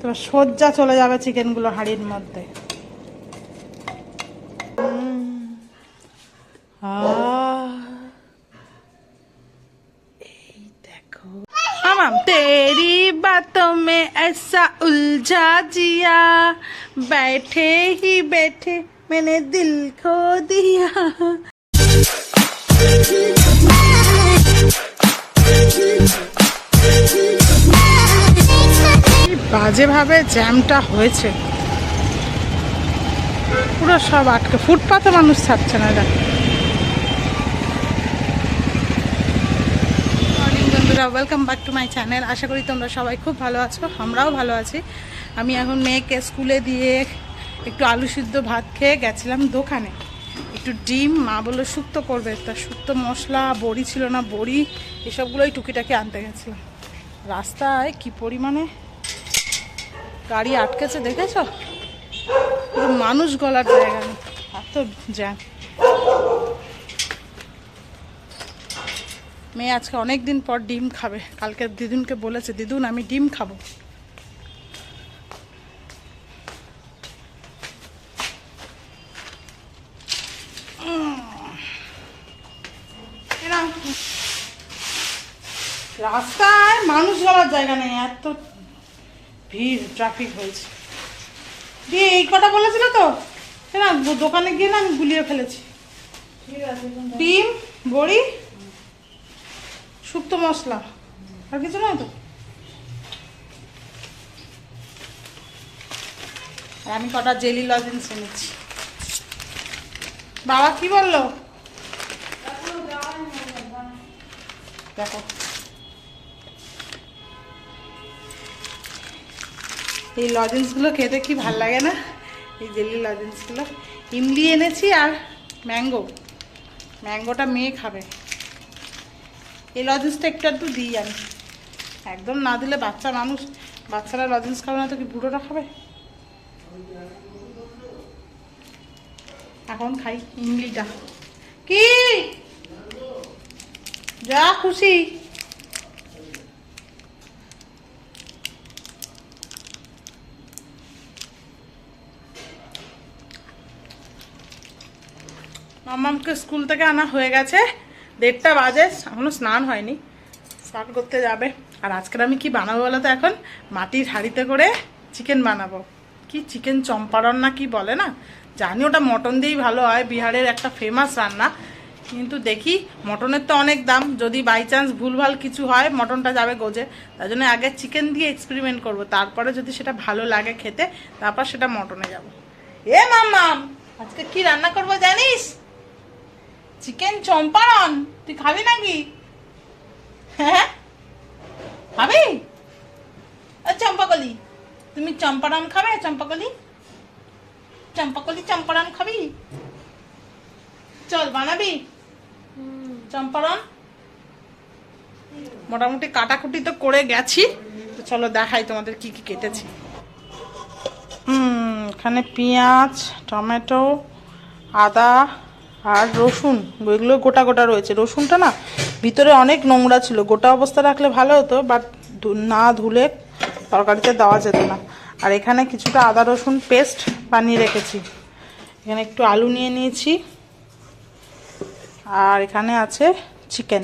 তো সজ্জা চলে যাবে চিকেনগুলো হাঁড়ির মধ্যে উম, আহ, এই দেখো মাম तेरी बातों में ऐसा उलझा जिया बैठे ही बैठे मैंने दिल खो दिया বাজেভাবে জ্যামটা হয়েছে। পুরো সব আটকে, ফুটপাতে মানুষ ছাড়ছে না এটা welcome back to my channel আশা করি তোমরা সবাই খুব ভালো আছো, আমরাও ভালো আছি। আমি এখন মেয়েকে স্কুলে দিয়ে একটু আলু সিদ্ধ ভাত খেয়ে গেছিলাম দোকানে। একটু ডিম, মা বলল, শুক্তো করবে। তা শুক্তো মশলা, বড়ি ছিল না, বড়ি, এসবগুলোই টুকিটাকি আনতে গেছিলাম। রাস্তায় কি পরিমাণে গাড়ি আটকেছে, দেখেছ? মানুষ গলার জায়গা নেই। এত জ্যাম। মেয়ে আজকে অনেক দিন পর ডিম খাবে। কালকে দিদুনকে বলেছে, দিদুন, আমি ডিম খাব। রাস্তায় মানুষ গলার জায়গা নেই, এত ভিড় ট্রাফিক হয়েছে। দিয়ে এই কটা বলেছিল তো? না দোকানে গিয়ে না আমি গুলিয়ে ফেলেছি। ডিম বড়ি শুক্তো মশলা আর কিছু নয় তো? আর আমি কটা জেলি লজেন্স এনেছি। বাবা কি বলল? দেখো। এই লজেন্সগুলো খেতে কি ভালো লাগে না? এই জেলি লজেন্সগুলো ইমলি এনেছি আর ম্যাঙ্গো ম্যাঙ্গোটা মেয়ে খাবে। এই লজেন্সটা একটু একটু দিই আমি। একদম না দিলে বাচ্চা মানুষ বাচ্চারা লজেন্স খাবে না তো কি বুড়োটা খাবে? এখন খাই ইমলিটা। কি? যা খুশি। মামামকে স্কুল থেকে আনা হয়ে গেছে। দেড়টা বাজে, এখনও স্নান হয়নি। স্নান করতে যাবে। আর আজকের আমি কি বানাবো বলো তো এখন? মাটির হাঁড়িতে করে চিকেন বানাবো। কি চিকেন চম্পারন না কি বলে না? জানি ওটা মটন দিয়েই ভালো হয়, বিহারের একটা ফেমাস রান্না। কিন্তু দেখি, মটনের তো অনেক দাম। যদি বাই চান্স ভুলভাল কিছু হয়, মটনটা যাবে গোজে। তার জন্য আগে চিকেন দিয়ে এক্সপেরিমেন্ট করব। তারপরে যদি সেটা ভালো লাগে খেতে, তারপর সেটা মটনে যাব। এ মাম্মাম, আজকে কি রান্না করব জানিস? চিকেন চম্পারণ তুই খাবি নাকি? হ্যাঁ? খাবি? চম্পাকলি। তুমি চম্পারণ খাবে চম্পাকলি? চম্পাকলি চম্পারণ খাবি? চল বানাবি। চম্পারণ? মোটামুটি কাটাকুটি তো করে গেছি। তো চলো দেখাই তোমাদের কি কি কেটেছি। হুম এখানে পেঁয়াজ টমেটো আদা আর রসুন, এগুলো গোটা গোটা রয়েছে। রসুনটা না, ভিতরে অনেক নোংরা ছিল। গোটা অবস্থা রাখলে ভালো হতো বাট না ধুলে তরকারিতে দেওয়া যেত না। আর এখানে কিছুটা আদা রসুন পেস্ট বানিয়ে রেখেছি। এখানে একটু আলু নিয়ে নিয়েছি। আর এখানে আছে চিকেন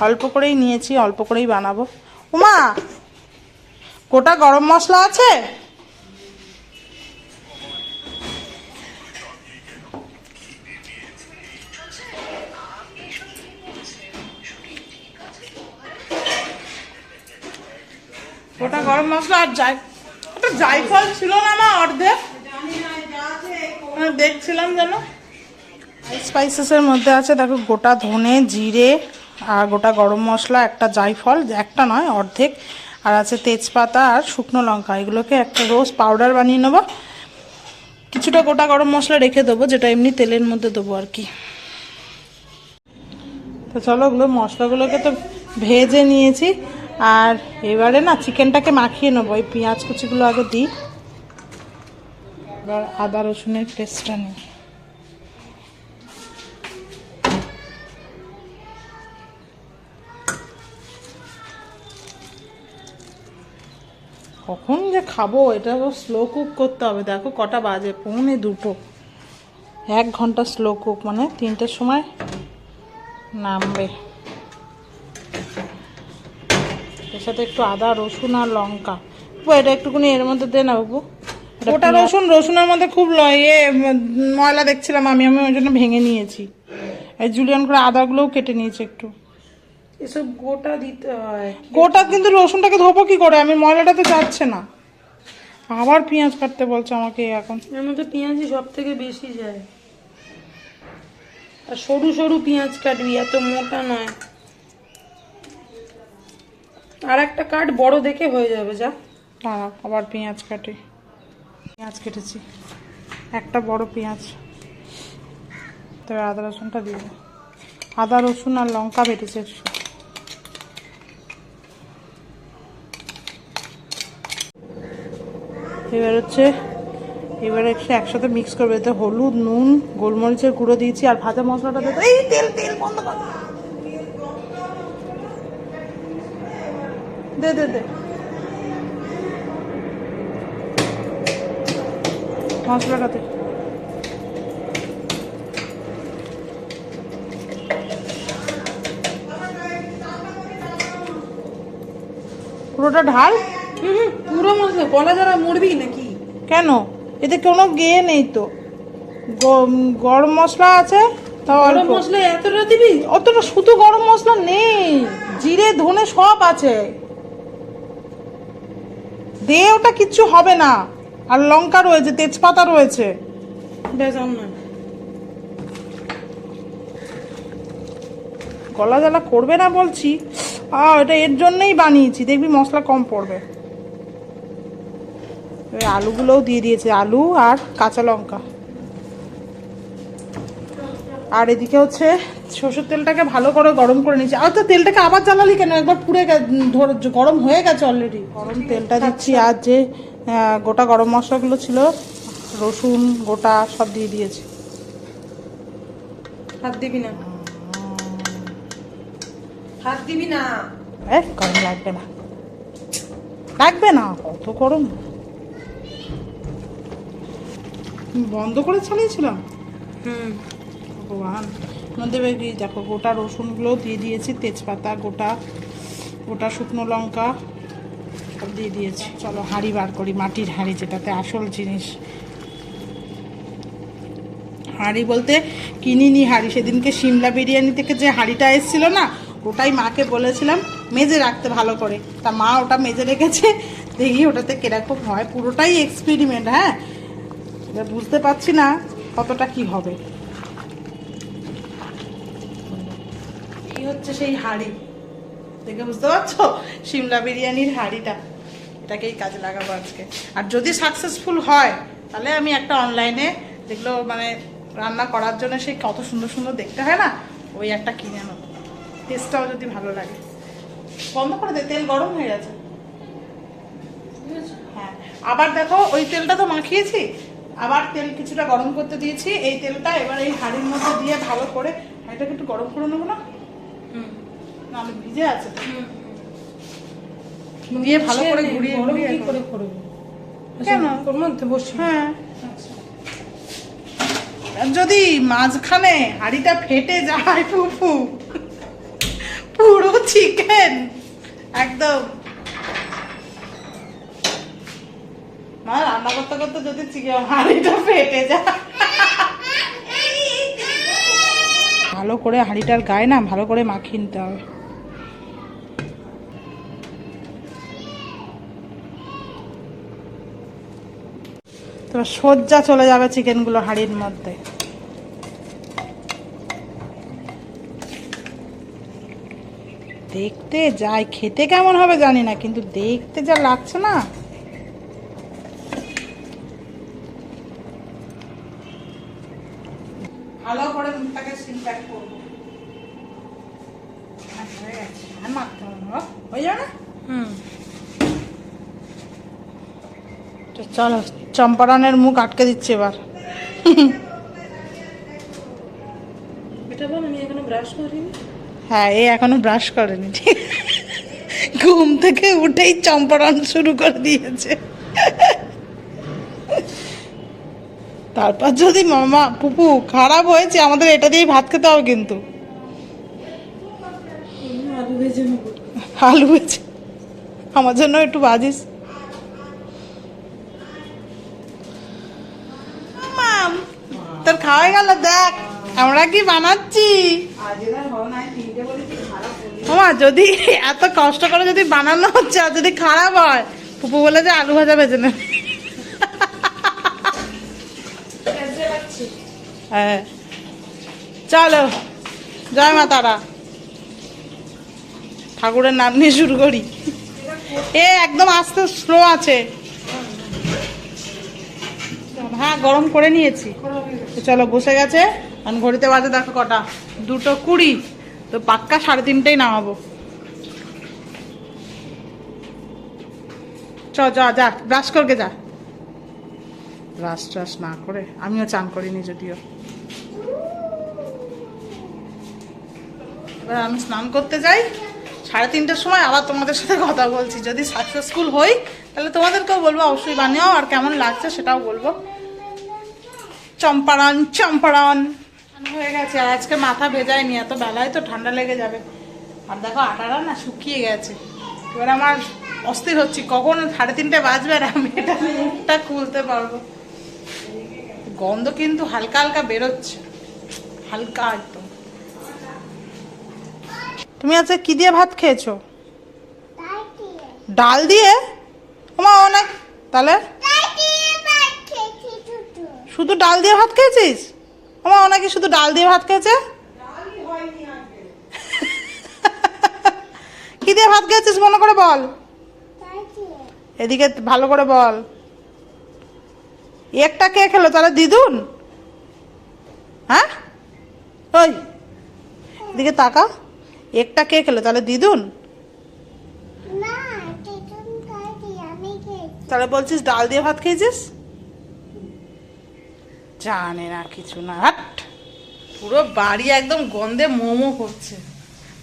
অল্প করেই নিয়েছি, অল্প করেই বানাবো। উমা! গোটা গরম মশলা আছে? গোটা গরম মশলা আর যাই ওটা জায়ফল ছিল না না অর্ধেক। আমি দেখছিলাম যেন। স্পাইসেসের মধ্যে আছে, দেখো, গোটা ধনে, জিরে আর গোটা গরম মশলা, একটা জায়ফল একটা নয়, অর্ধেক। আর আছে তেজপাতা আর শুকনো লঙ্কা। এগুলোকে একটা রোজ পাউডার বানিয়ে নেব। কিছুটা গোটা গরম মশলা রেখে দেবো, যেটা এমনি তেলের মধ্যে দেবো আর কি। তো চলো, ওগুলো মশলাগুলোকে তো ভেজে নিয়েছি। আর এবারে না চিকেনটাকে মাখিয়ে নেব। এই পেঁয়াজ কুচিগুলো আগে দিই। এবার আদা রসুনের পেস্টটা নিই। কখন যে খাব, এটা স্লো কুক করতে হবে। দেখো কটা বাজে, পৌনে দুটো। এক ঘণ্টা স্লো কুক মানে তিনটের সময় নামবে এর সাথে একটু আদা রসুন আর লঙ্কা। এটা একটুখানি এর মধ্যে দে না বাবু। ওটা রসুন রসুনের মধ্যে খুব ইয়ে ময়লা দেখছিলাম আমি আমি ওই জন্য ভেঙে নিয়েছি। এই জুলিয়ান করে আদাগুলোও কেটে নিয়েছি একটু। এসব গোটা দিতে হয় গোটা কিন্তু রসুনটাকে ধোবো কি করে? আমি ময়লাটা তো যাচ্ছে না। আবার পেঁয়াজ কাটতে বলছে আমাকে এখন। এর মধ্যে পেঁয়াজই সব থেকে বেশি যায়। আর সরু সরু পেঁয়াজ কাটবি এত মোটা নয়। আর একটা কাট বড় দেখে হয়ে যাবে, যা। দাঁড়া, আবার পেঁয়াজ কাটে। পেঁয়াজ কেটেছি। একটা বড় পেঁয়াজ। তবে আদা রসুনটা দিব আদা রসুন আর লঙ্কা বেটেছে এবার হচ্ছে, এবার একটু একসাথে মিক্স করবে। এতে হলুদ, নুন, গোলমরিচের গুঁড়ো দিয়েছি আর ভাজা মশলাটা দেবো এই তেল তেল বন্ধ কর। দে দে দে। মশলাটাতে পুরোটা ঢাল? হুম, পুরো মশলা। গলা যারা মরবি নাকি? কেন? এতে কোনো গেয়ে নেই তো। গরম মশলা আছে তাও গরম মশলা এতটা দিবি? অতটা শুধু গরম মশলা নেই। জিরে ধনে সব আছে। দে ওটা কিচ্ছু হবে না। আর লঙ্কা রয়েছে তেজপাতা রয়েছে। না। গলা জ্বালা করবে না বলছি। আ এটা এর জন্যই বানিয়েছি। দেখবি মশলা কম পড়বে। আলুগুলোও দিয়ে দিয়েছে। আলু আর কাঁচা লঙ্কা। আর এদিকে হচ্ছে সরষের তেলটাকে ভালো করে গরম করে নিয়েছি। আর তো তেলটাকে আবার জ্বালালি কেন? একবার পুড়ে ধরে গরম হয়ে গেছে অলরেডি গরম তেলটা দিচ্ছি আর যে গোটা গরম মশলাগুলো ছিল রসুন গোটা সব দিয়ে দিয়েছি। হাত দিবি না। হাত দিবি না। এ গরম লাগবে না। লাগবে না কত গরম। বন্ধ করে চালিয়েছিলাম হুম। ভগবান কি দেখো, গোটা রসুনগুলো দিয়ে দিয়েছি, তেজপাতা, গোটা গোটা শুকনো লঙ্কা, সব দিয়ে দিয়েছি। চলো, হাঁড়ি বার করি, মাটির হাঁড়ি যেটাতে আসল জিনিস। হাঁড়ি বলতে কিনিনি হাঁড়ি, সেদিনকে সিমলা বিরিয়ানি থেকে যে হাঁড়িটা এসেছিল না, ওটাই মাকে বলেছিলাম, মেজে রাখতে ভালো করে। তা মা ওটা মেজে রেখেছে, দেখি ওটাতে কীরকম হয়। পুরোটাই এক্সপেরিমেন্ট হ্যাঁ? বুঝতে পারছি না কতটা কি হবে এই হচ্ছে সেই হাঁড়ি। দেখে বুঝতে পারছ? সিমলা বিরিয়ানির হাঁড়িটা। এটাকেই কাজে লাগাবো আজকে। আর যদি সাকসেসফুল হয়, তাহলে আমি একটা অনলাইনে যেগুলো মানে রান্না করার জন্য সেই কত সুন্দর সুন্দর দেখতে হয় না? ওই একটা কিনে নেব টেস্টটাও যদি ভালো লাগে। বন্ধ করে দে, তেল গরম হয়ে গেছে। হ্যাঁ। আবার দেখো, ওই তেলটা তো মাখিয়েছি। আবার তেল কিছুটা গরম করতে দিয়েছি। এই তেলটা এবার এই হাঁড়ির মধ্যে দিয়ে ভালো করে হাঁড়িটাকে একটু গরম করে নেব না? নাহলে ভিজে আছে। দিয়ে ভালো করে ঘুরিয়ে ঘুরিয়ে করে করব? কেন? আচ্ছা, ওর মধ্যে বসি। হ্যাঁ। যদি মাঝখানে হাঁড়িটা ফেটে যায় ফুফু পুরো চিকেন একদম। মা রান্না করতে করতে যদি চিকেন হাঁড়িটা ফেটে যায়। ভালো করে হাঁড়িটার গায়ে না ভালো করে মাখিয়ে নিতে হবে। তো সজ্জা চলে যাবে চিকেনগুলো হাঁড়ির মধ্যে। দেখতে যাই খেতে কেমন হবে জানি না কিন্তু দেখতে যা লাগছে না। ভালো করে মুখটাকে সিলপ্যাক করব। হ্যাঁ, হয়ে গেছে আর মাখতে হবে না হয়ে যাবে না? হুম। চলো চম্পারনের মুখ আটকে দিচ্ছে এবার। হ্যাঁ এ এখনও ব্রাশ করেনি। ঠিক ঘুম থেকে উঠেই চম্পারণ শুরু করে দিয়েছে। তারপর যদি মামা পুপু খারাপ হয়েছে আমাদের এটা দিয়েই ভাত খেতে হবে কিন্তু। আলু ভেজে আলু হয়েছে আমার জন্য একটু বাজিস মাম, খাওয়া গেল, দেখ, আমরা কি বানাচ্ছি? মামা যদি এত কষ্ট করে যদি বানানো হচ্ছে আর যদি খারাপ হয় পুপু বলে যে আলু ভাজা ভেজে নে হ্যাঁ। চলো, জয় মা তারা। ঠাকুরের নাম নিয়ে শুরু করি। এ, একদম আস্তে স্লো আছে। হ্যাঁ গরম করে নিয়েছি। চলো, বসে গেছে। আর ঘড়িতে বাজে, দেখো কটা। দুটো কুড়ি। তো পাক্কা সাড়ে তিনটেই নামাবো। চ যা যা, ব্রাশ করকে যা। ব্রাশ ট্রাশ না করে, আমিও চান করিনি যদিও। এবার আমি স্নান করতে যাই। সাড়ে তিনটের সময় আবার তোমাদের সাথে কথা বলছি। যদি সাকসেসফুল হই, তাহলে তোমাদেরকেও বলব, অবশ্যই বানিও আর কেমন লাগছে সেটাও বলব। চম্পারন চম্পারন হয়ে গেছে আর আজকে মাথা ভেজায়নি এত বেলায় তো ঠান্ডা লেগে যাবে। আর দেখো আটাটা না শুকিয়ে গেছে। এবার আমার অস্থির হচ্ছি কখন সাড়ে তিনটে বাজবে আর আমি এটা মুখটা খুলতে পারব? গন্ধ কিন্তু হালকা হালকা বেরোচ্ছে হালকা একদম। তুমি আজকে কি দিয়ে ভাত খেয়েছো? ডাল দিয়ে। তোমার অনেক। তাহলে? শুধু ডাল দিয়ে ভাত খেয়েছিস? আমার অনেকে শুধু ডাল দিয়ে ভাত খেয়েছে? কি দিয়ে ভাত খেয়েছিস মনে করে বল। এদিকে ভালো করে বল। একটা কে খেলো তাহলে দিদুন? হ্যাঁ? ওই এদিকে তাকা একটা কে খেলো তাহলে দিদুন? তাহলে বলছিস ডাল দিয়ে ভাত খেয়েছিস? জানে না কিছু না। হাট! পুরো বাড়ি একদম গন্ধে মোমো করছে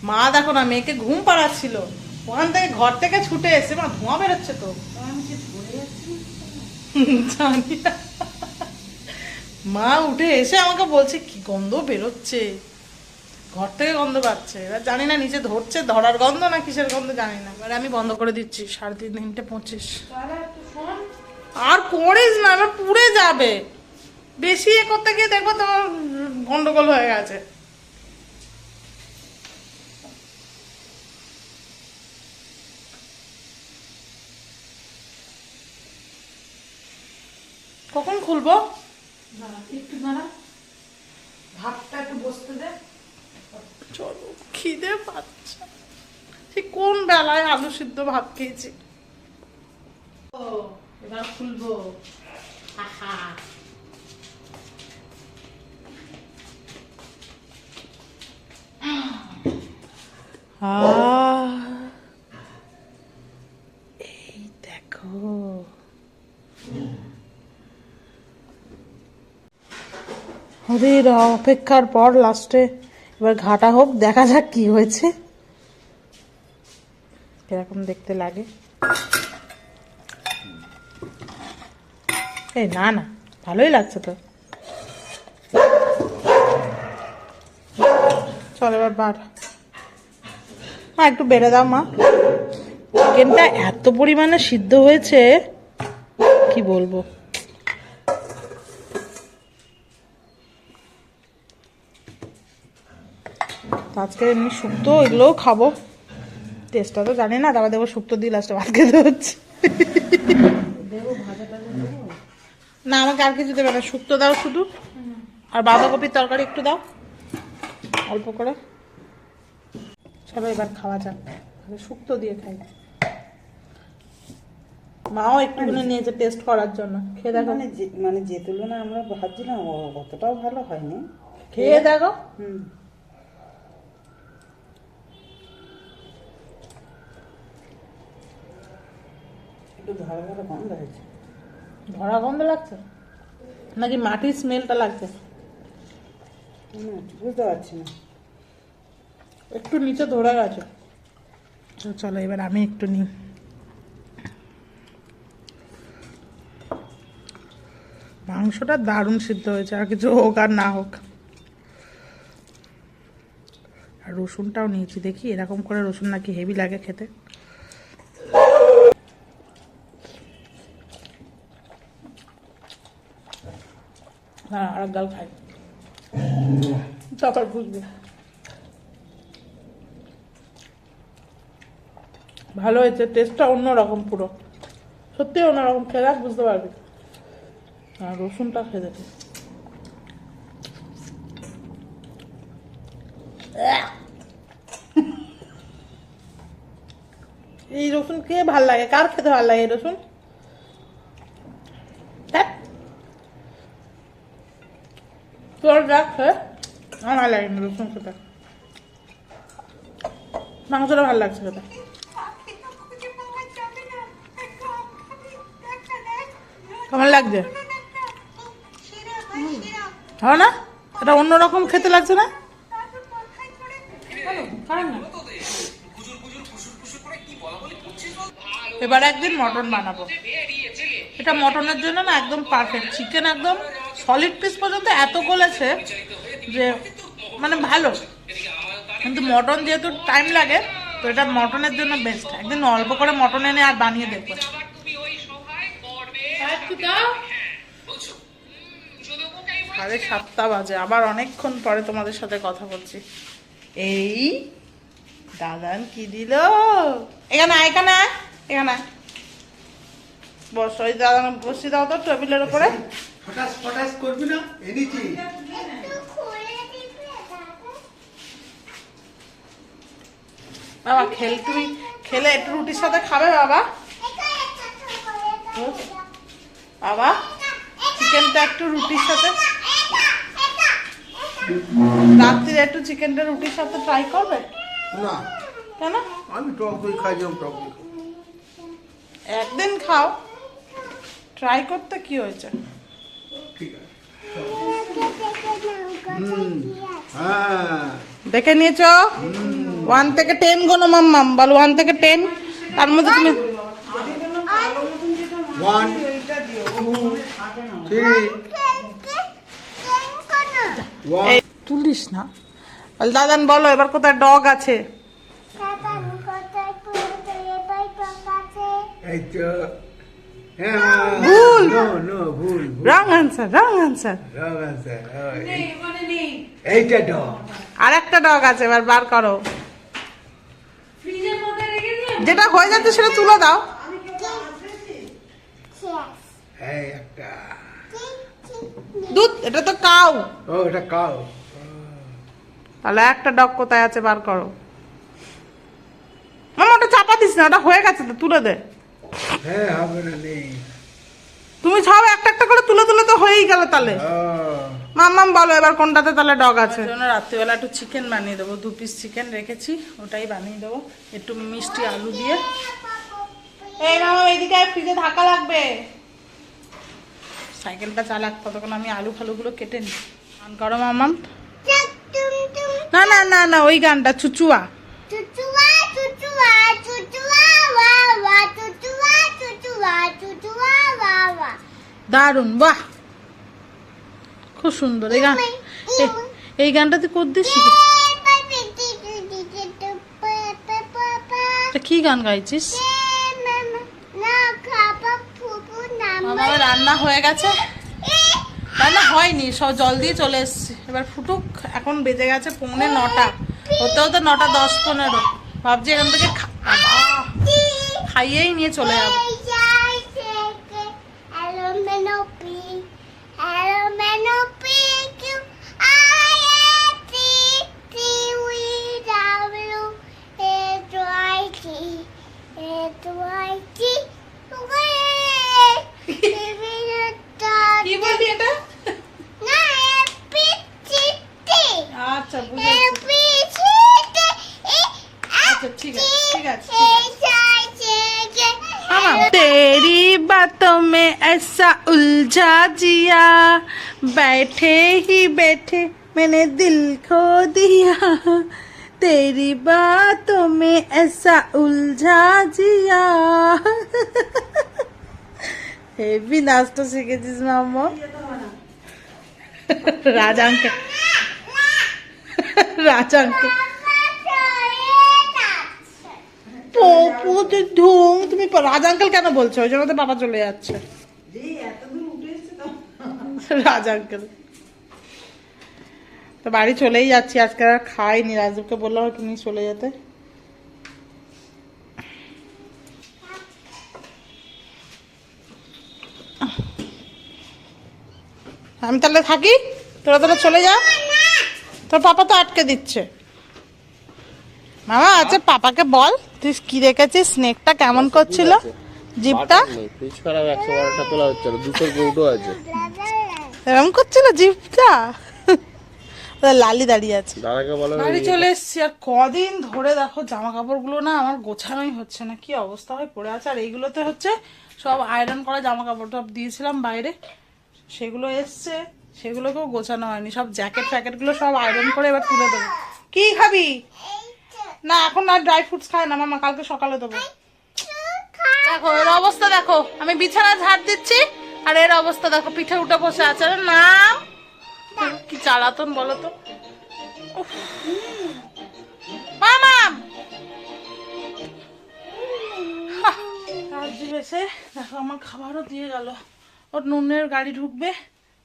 মা দেখো না মেয়েকে ঘুম পাড়াচ্ছিল। ওখান থেকে ঘর থেকে ছুটে এসে মা ধোঁয়া বেরোচ্ছে তো। জানি। মা উঠে এসে আমাকে বলছে কি গন্ধ বেরোচ্ছে? ঘর থেকে গন্ধ পাচ্ছে। এবার জানি না নিচে ধরছে ধরার গন্ধ না কিসের গন্ধ জানি না। এবার আমি বন্ধ করে দিচ্ছি সাড়ে তিন তিনটে পঁচিশ। আর করিস না এবার পুড়ে যাবে। বেশি এ করতে গিয়ে দেখব তোমার গন্ডগোল হয়ে গেছে। কখন খুলবো? দাঁড়া একটু দাঁড়া। ভাতটা একটু বসতে দে। চলো খিদে পাচ্ছে। ঠিক কোন বেলায় আলু সিদ্ধ ভাত খেয়েছি? ও এবার খুলবো। আহা। এই দেখো ওদের অপেক্ষার পর লাস্টে এবার ঘাটা হোক দেখা যাক কি হয়েছে। এরকম দেখতে লাগে। এই না না ভালোই লাগছে তো। চল এবার বার। মা, একটু বেড়ে দাও মা। চিকেনটা এত পরিমাণে সিদ্ধ হয়েছে, কি বলব? আজকে এমনি শুক্তো, এগুলোও খাব। টেস্টটা তো জানি না তারপর দেবো শুক্তো দিয়ে লাস্টে ভাত খেতে হচ্ছে। না, আমাকে আর কিছু দেবে না, শুক্তো দাও শুধু। আর বাঁধাকপির তরকারি একটু দাও, অল্প করে। চলো এবার খাওয়া যাক। আগে শুক্তো দিয়ে খাই। মাও একটুখানি নিয়েছে টেস্ট করার জন্য। খেয়ে দেখো। মানে যে মানে যে তুলনায় আমরা ভাবছিলাম অতটাও ভালো হয়নি। খেয়ে দেখো। হুম। একটু ধরা ধরা গন্ধ হয়েছে। ধরা গন্ধ লাগছে? নাকি মাটির স্মেলটা লাগছে? মনে বুঝতে পারছি না। একটু নিচে ধরে গেছে। তো চলো, এবার আমি একটু নিই। মাংসটা দারুণ সিদ্ধ হয়েছে, আর কিছু হোক আর না হোক। আর রসুনটাও নিয়েছি, দেখি এরকম করে রসুন নাকি হেভি লাগে খেতে। আর গাল খাই। তারপর বুঝবে ভালো হয়েছে টেস্টটা অন্যরকম পুরো। সত্যি অন্যরকম, খেয়ে বুঝতে পারবি। আর রসুনটা খেয়ে দেখি। এই রসুন কে ভালো লাগে। কার খেতে ভালো লাগে এই রসুন। তোর দেখ হ্যাঁ আমার লাগে রসুন খেতে। মাংসটা ভালো লাগছে খেতে। কেমন লাগছে? হয় না? এটা অন্যরকম খেতে লাগছে না? এবার একদিন মটন বানাবো। এটা মটনের জন্য না একদম পারফেক্ট চিকেন একদম সলিড পিস পর্যন্ত এত গলেছে যে মানে ভালো। কিন্তু মটন যেহেতু টাইম লাগে তো এটা মটনের জন্য বেস্ট একদিন অল্প করে মটন এনে আর বানিয়ে দেখব। সাড়ে সাতটা বাজে আবার অনেকক্ষণ পরে তোমাদের সাথে কথা বলছি। এই দাদান কি দিল? এখানে এখানে এখানে। বস ওই দাদান বসি দাও তো টেবিলের উপরে। ফটাস ফটাস করবি না? এনেছি বাবা খেল তুমি খেলে একটু রুটির সাথে খাবে বাবা? বাবা চিকেনটা একটু রুটির সাথে। রাত্রিরে একটু চিকেনটা রুটির সাথে ট্রাই করবে? না। কেন? আমি টক দই খাই যেমন টক দই একদিন খাও। ট্রাই করতে কি হয়েছে? হ্যাঁ। দেখে নিয়েছো? ওয়ান থেকে টেন গোনো মাম্মাম বল ওয়ান থেকে টেন তার মধ্যে তুমি ওয়ান তুলিস না। দাদান বলো এবার কোথায় ডগ আছে? ভুল। রং আনসার রং আনসার এইটা ডগ আর একটা ডগ আছে এবার বার করো। যেটা হয়ে যাচ্ছে সেটা তুলে দাও। এই একটা। দুধ এটা তো কাউ। ও এটা কাউ। তাহলে একটা ডগ কোথায় আছে বার করো। মামা ওটা চাপা দিস না ওটা হয়ে গেছে তো তুলে দে। হ্যাঁ হবে না নেই। তুমি সব একটা একটা করে তুলে তুলে তো হয়েই গেল তাহলে। মাম্মাম বলো এবার কোনটাতে তাহলে ডগ আছে। জন্য রাত্রিবেলা একটু চিকেন বানিয়ে দেবো দু পিস চিকেন রেখেছি ওটাই বানিয়ে দেবো একটু মিষ্টি আলু দিয়ে। এই মামা এইদিকে ফ্রিজে ঢাকা লাগবে। সাইকেলটা চালাক ততক্ষণ আমি আলু ফালুগুলো কেটে নিই। গান করো মামাম না না না না ওই গানটা চুচুয়া. দারুণ বাহ। খুব সুন্দর এই গান এই গানটা তুই করতে শিখে কি গান গাইছিস? আমার রান্না হয়ে গেছে। রান্না হয়নি, সব জল দিয়ে চলে এসছি। এবার ফুটুক, এখন বেজে গেছে পৌনে নটা। হতে হতে নটা দশ পনেরো। ভাবছি এখান থেকে খাইয়েই নিয়ে চলে যাব। আচ্ছা বুঝেছি আচ্ছা ঠিক আছে ঠিক আছে ঠিক আছে हाँ तेरी बातों में ऐसा उलझा जिया बैठे ही बैठे मैंने दिल खो दिया तेरी बातों में ऐसा उलझा जिया হেভি নাচটা শিখেছিস মাম্মা রাজাঙ্কে রাজাঙ্কে পপুতে ধুম তুমি রাজ আঙ্কেল কেন বলছো? ওই জন্য তো বাবা চলে যাচ্ছে। রাজ আঙ্কেল তো। বাড়ি চলেই যাচ্ছি আজকে আর খাইনি। রাজুকে বললাম তুমি চলে যেতে। আমি তাহলে থাকি? তোরা তাহলে চলে যা। তোর পাপা তো আটকে দিচ্ছে। মামা আচ্ছা পাপাকে বল তুই কি দেখেছিস? স্নেকটা কেমন করছিল? জিপটা পিচ খারাপ একশো বারোটা তোলা হচ্ছে না দুশোর আছে। এরকম করছিল জিপটা লালি দাঁড়িয়ে আছে। দাদাকে বলো বাড়ি চলে এসছি আর কদিন ধরে দেখো জামা কাপড়গুলো না আমার গোছানোই হচ্ছে না কি অবস্থা হয়ে পড়ে আছে। আর এইগুলোতে হচ্ছে সব আয়রন করা জামা কাপড় সব দিয়েছিলাম বাইরে সেগুলো এসছে। সেগুলোকেও গোছানো হয়নি। সব জ্যাকেট ফ্যাকেটগুলো সব আয়রন করে এবার তুলে দেবো। কি খাবি? না, এখন আর ড্রাই ফ্রুটস খায় না, মামা, কালকে সকালে দেবো। দেখো, এর অবস্থা দেখো। আমি বিছানা ঝাড় দিচ্ছি, আর এর অবস্থা দেখো, পিঠে উঠে বসে আছে। নাম কি চালাতন বলো তো। মামা! এসে দেখো, আমার খাবারও দিয়ে গেল। ওর নুনের গাড়ি ঢুকবে।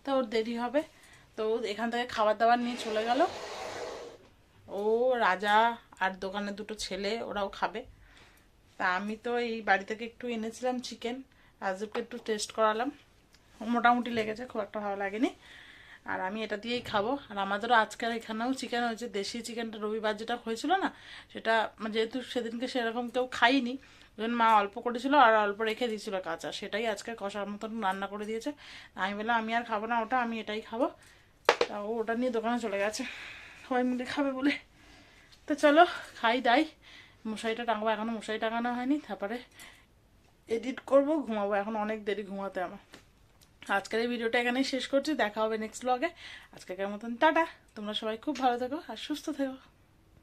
তা ওর দেরি হবে। তো এখান থেকে খাবার দাবার নিয়ে চলে গেল। ও, রাজা আর দোকানে দুটো ছেলে, ওরাও খাবে। তা আমি তো এই বাড়ি থেকে একটু এনেছিলাম চিকেন রাজীবকে একটু টেস্ট করালাম। মোটামুটি লেগেছে, খুব একটা ভালো লাগেনি। আর আমি এটা দিয়েই খাব। আর আমাদেরও আজকের এখানেও চিকেন হয়েছে। দেশি চিকেনটা রবিবার যেটা হয়েছিল না, সেটা যেহেতু সেদিনকে সেরকম কেউ খাইনি ওই মা অল্প করেছিল আর অল্প রেখে দিয়েছিল কাঁচা। সেটাই আজকে কষার মতন রান্না করে দিয়েছে। আমি বললাম, আমি আর খাব না, ওটা আমি এটাই খাব। তা ও ওটা নিয়ে দোকানে চলে গেছে। সবাই মিলে খাবে বলে। তো চলো, খাই, দাই। মশারিটা টাঙাবো, এখনও মশারি টাঙানো হয়নি। তারপরে এডিট করব, ঘুমাবো। এখন অনেক দেরি ঘুমাতে আমার। আজকের এই ভিডিওটা এখানেই শেষ করছি। দেখা হবে নেক্সট ব্লগে আজকের মতন, টাটা। তোমরা সবাই খুব ভালো থেকো আর সুস্থ থেকো।